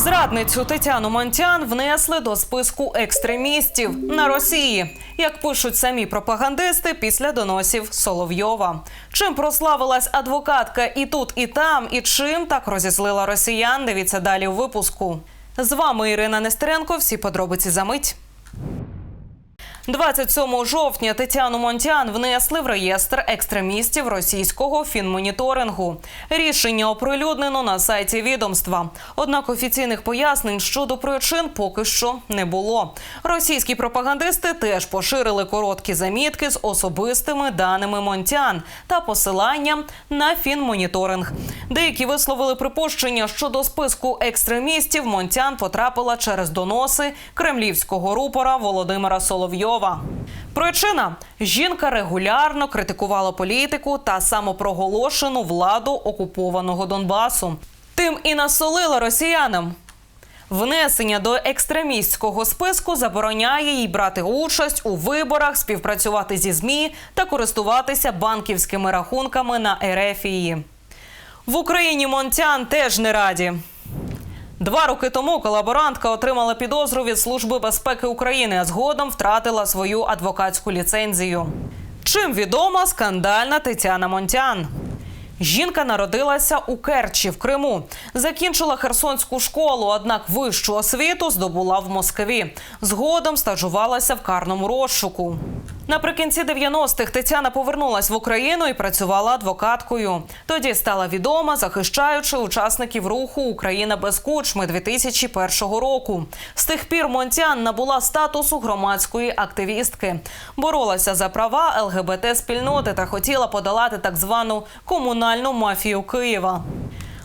Зрадницю Тетяну Монтян внесли до списку екстремістів на Росії, як пишуть самі пропагандисти після доносів Соловйова. Чим прославилась адвокатка і тут, і там, і чим так розізлила росіян? Дивіться далі у випуску. З вами Ірина Нестеренко. Всі подробиці за мить. 27 жовтня Тетяну Монтян внесли в реєстр екстремістів російського фінмоніторингу. Рішення оприлюднено на сайті відомства. Однак офіційних пояснень щодо причин поки що не було. Російські пропагандисти теж поширили короткі замітки з особистими даними Монтян та посиланням на фінмоніторинг. Деякі висловили припущення, що до списку екстремістів Монтян потрапила через доноси кремлівського рупора Володимира Соловйова. Причина жінка регулярно критикувала політику та самопроголошену владу окупованого Донбасу. Тим і насолила росіянам. Внесення до екстремістського списку забороняє їй брати участь у виборах, співпрацювати зі змі та користуватися банківськими рахунками на Ерефії. В Україні Монтян теж не раді. Два роки тому колаборантка отримала підозру від Служби безпеки України, а згодом втратила свою адвокатську ліцензію. Чим відома скандальна Тетяна Монтян? Жінка народилася у Керчі в Криму, закінчила Херсонську школу, однак вищу освіту здобула в Москві. Згодом стажувалася в карному розшуку. Наприкінці 90-х Тетяна повернулась в Україну і працювала адвокаткою. Тоді стала відома, захищаючи учасників руху Україна без кучми 2001 року. З тих пір Монтян набула статусу громадської активістки, боролася за права ЛГБТ спільноти та хотіла подолати так звану комунальну мафію Києва.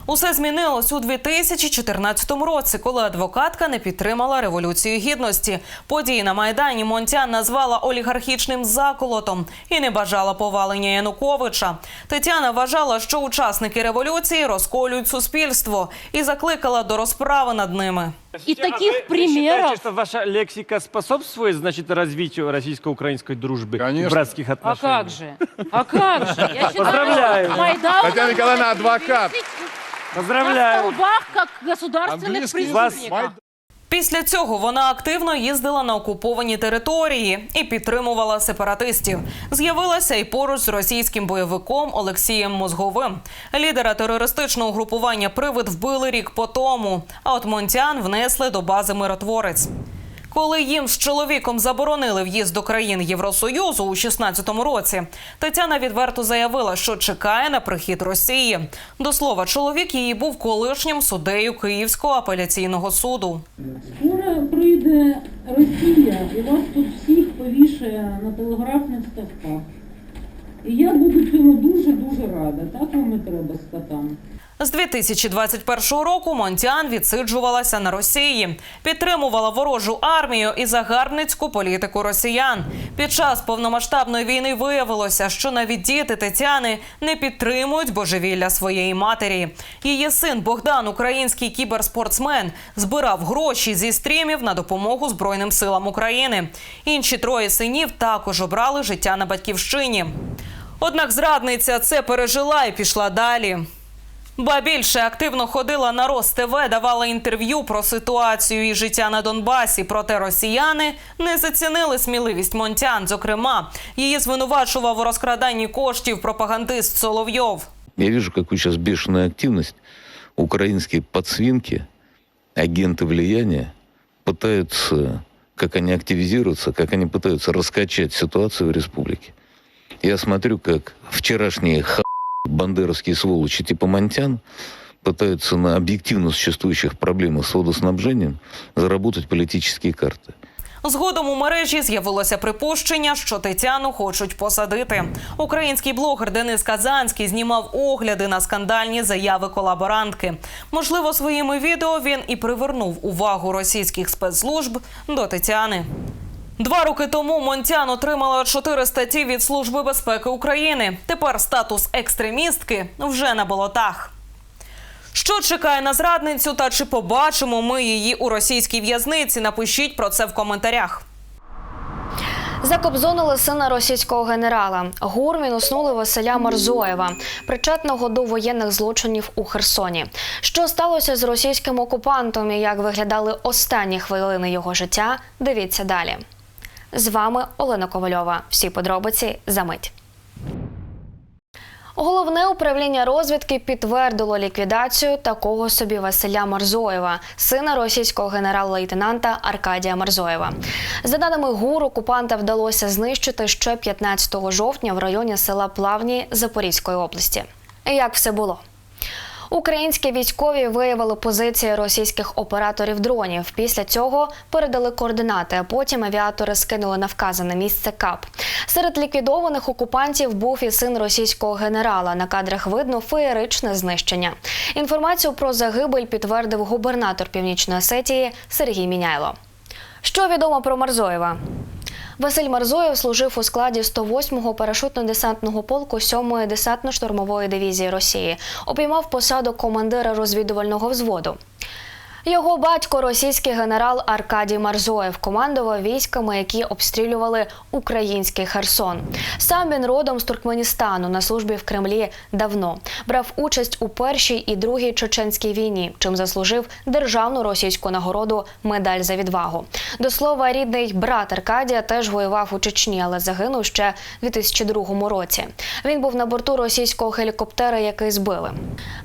Усе змінилось у 2014 році, коли адвокатка не підтримала революцію гідності. Події на майдані Монтян назвала олігархічним заколотом і не бажала повалення Януковича. Тетяна вважала, що учасники революції розколюють суспільство і закликала до розправи над ними. И таких а вы, Вы примеров считаете, что ваша лексика способствует, значит, развитию российско-украинской дружбы и Конечно. братских А отношений? как же? А как же? Я считаю, Поздравляю. Майдан Татьяна Николаевна, надо адвокат. На Поздравляю. столбах, как государственных Английский преступников. Після цього вона активно їздила на окуповані території і підтримувала сепаратистів. З'явилася і поруч з російським бойовиком Олексієм Мозговим. Лідера терористичного групування Привид вбили рік по тому. А от Монтян внесли до бази миротворець. Коли їм з чоловіком заборонили в'їзд до країн Євросоюзу у 16-му році, Тетяна відверто заявила, що чекає на прихід Росії. До слова, чоловік її був колишнім суддею Київського апеляційного суду. Скоро прийде Росія і вас тут всіх повішає на телеграфних ставках. І я буду цьому дуже-дуже рада. Так вам і треба скотам. З 2021 року Монтян відсиджувалася на Росії, підтримувала ворожу армію і загарбницьку політику росіян. Під час повномасштабної війни виявилося, що навіть діти Тетяни не підтримують божевілля своєї матері. Її син Богдан, український кіберспортсмен, збирав гроші зі стрімів на допомогу Збройним силам України. Інші троє синів також обрали життя на батьківщині. Однак зрадниця це пережила і пішла далі. Ба більше активно ходила на Роств, давала інтерв'ю про ситуацію і життя на Донбасі. Проте росіяни не зацінили сміливість Монтян. Зокрема, її звинувачував у розкраданні коштів пропагандист Соловйов. Я вижу, какую сейчас бешеную активность украинские подсвинки, агенты влияния пытаются, как они активизируются, как они пытаются раскачать ситуацию в республике. Я смотрю, как вчерашние ха бандеровские сволочи типа Монтян пытаются на объективно существующих проблемах с водоснабжением заработать политические карты. Згодом у мережі з'явилося припущення, що Тетяну хочуть посадити. Український блогер Денис Казанський знімав огляди на скандальні заяви колаборантки. Можливо, своїми відео він і привернув увагу російських спецслужб до Тетяни. Два роки тому Монтян отримала чотири статті від Служби безпеки України. Тепер статус екстремістки вже на болотах. Що чекає на зрадницю та чи побачимо ми її у російській в'язниці? Напишіть про це в коментарях. Закобзонили сина російського генерала. ГУР мінуснули Василя Марзоєва, причетного до воєнних злочинів у Херсоні. Що сталося з російським окупантом і як виглядали останні хвилини його життя? Дивіться далі. З вами Олена Ковальова. Всі подробиці за мить. Головне управління розвідки підтвердило ліквідацію такого собі Василя Марзоєва, сина російського генерал-лейтенанта Аркадія Марзоєва. За даними ГУР, окупанта вдалося знищити ще 15 жовтня в районі села Плавні Запорізької області. Як все було? Українські військові виявили позиції російських операторів дронів. Після цього передали координати, а потім авіатори скинули на вказане місце КАП. Серед ліквідованих окупантів був і син російського генерала. На кадрах видно феєричне знищення. Інформацію про загибель підтвердив губернатор Північної Осетії Сергій Міняйло. Що відомо про Марзоєва? Василь Марзоєв служив у складі 108-го парашутно-десантного полку 7-ї десантно-штурмової дивізії Росії. Обіймав посаду командира розвідувального взводу. Його батько, російський генерал Аркадій Марзоєв, командував військами, які обстрілювали український Херсон. Сам він родом з Туркменістану на службі в Кремлі давно брав участь у першій і другій чеченській війні, чим заслужив державну російську нагороду медаль за відвагу. До слова, рідний брат Аркадія теж воював у Чечні, але загинув ще в 2002 році. Він був на борту російського гелікоптера, який збили.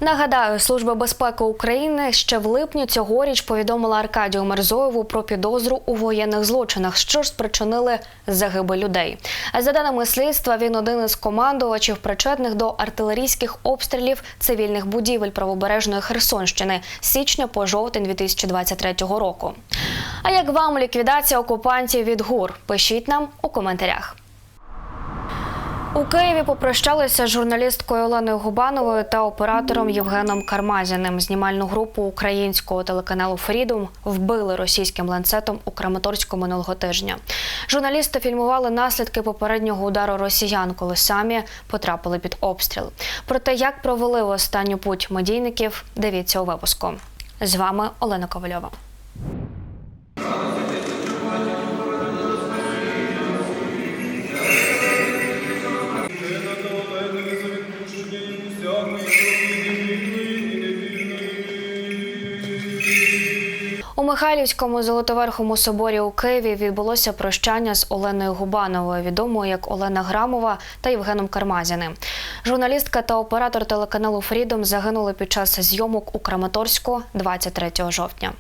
Нагадаю, служба безпеки України ще в липні цьогоріч повідомила Аркадію Мерзоєву про підозру у воєнних злочинах, що ж спричинили загибель людей. За даними слідства, він один із командувачів, причетних до артилерійських обстрілів цивільних будівель правобережної Херсонщини січня по жовтень 2023 року. А як вам ліквідація окупантів від ГУР? Пишіть нам у коментарях. У Києві попрощалися з журналісткою Оленою Губановою та оператором Євгеном Кармазіним. Знімальну групу українського телеканалу Фрідом вбили російським ланцетом у Краматорську минулого тижня. Журналісти фільмували наслідки попереднього удару росіян, коли самі потрапили під обстріл. Про те, як провели в останню путь медійників, дивіться у випуску. З вами Олена Ковальова. Михайлівському Золотоверхому соборі у Києві відбулося прощання з Оленою Губановою, відомою як Олена Грамова та Євгеном Кармазіним. Журналістка та оператор телеканалу Фрідом загинули під час зйомок у Краматорську 23 жовтня.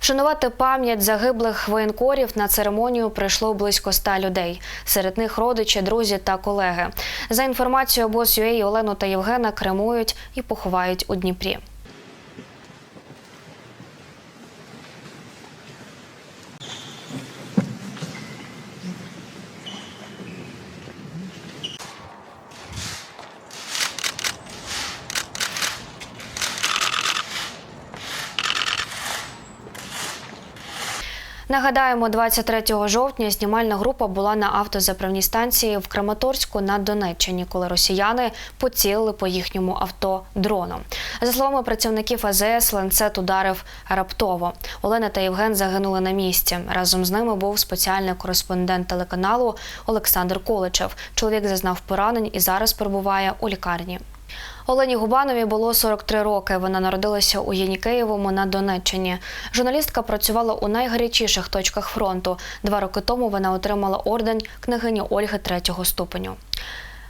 Вшанувати пам'ять загиблих воєнкорів на церемонію прийшло близько ста людей. Серед них родичі, друзі та колеги. За інформацією обоз.ua, Олену та Євгена кремують і поховають у Дніпрі. Нагадаємо, 23 жовтня знімальна група була на автозаправній станції в Краматорську на Донеччині, коли росіяни поцілили по їхньому авто дроном. За словами працівників АЗС, ланцет ударив раптово. Олена та Євген загинули на місці. Разом з ними був спеціальний кореспондент телеканалу Олександр Количев. Чоловік зазнав поранень і зараз перебуває у лікарні. Олені Губанові було 43 роки. Вона народилася у Єнікеєвому на Донеччині. Журналістка працювала у найгарячіших точках фронту. Два роки тому вона отримала орден княгині Ольги третього ступеню.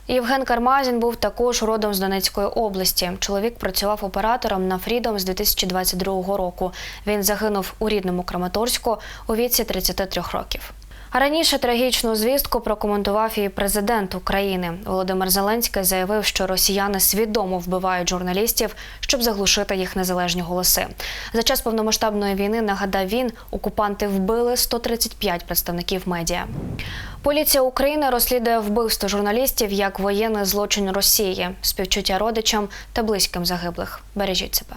Євген Кармазін був також родом з Донецької області. Чоловік працював оператором на Фрідом з 2022 року. Він загинув у рідному Краматорську у віці 33 років. Раніше трагічну звістку прокоментував і президент України. Володимир Зеленський заявив, що росіяни свідомо вбивають журналістів, щоб заглушити їх незалежні голоси. За час повномасштабної війни, нагадав він, окупанти вбили 135 представників медіа. Поліція України розслідує вбивство журналістів як воєнний злочин Росії, співчуття родичам та близьким загиблих. Бережіть себе.